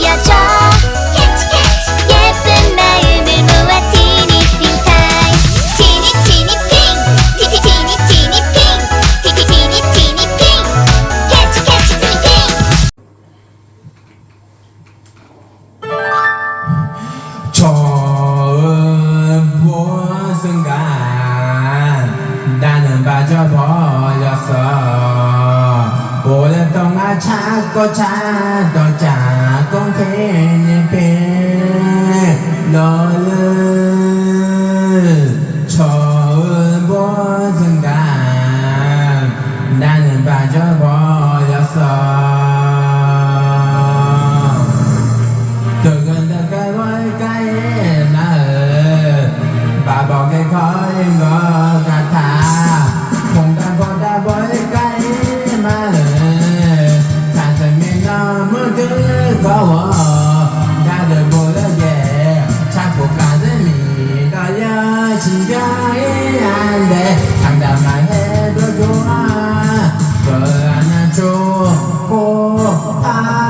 보여줘. 캐치 캐치 예쁜 마음을 모아 티니핑 타임 티니 티니핑 티티 티니 티니핑 티티 티니 티니핑 캐치 캐치 티니핑 처음 본 순간 나는 빠져버렸어. 오랫동안 찾고 찾던 짠 and 지가이 안돼 상담만 해도 좋아. 뭘 하나 좋고 아.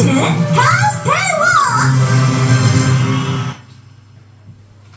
走るハウスタワー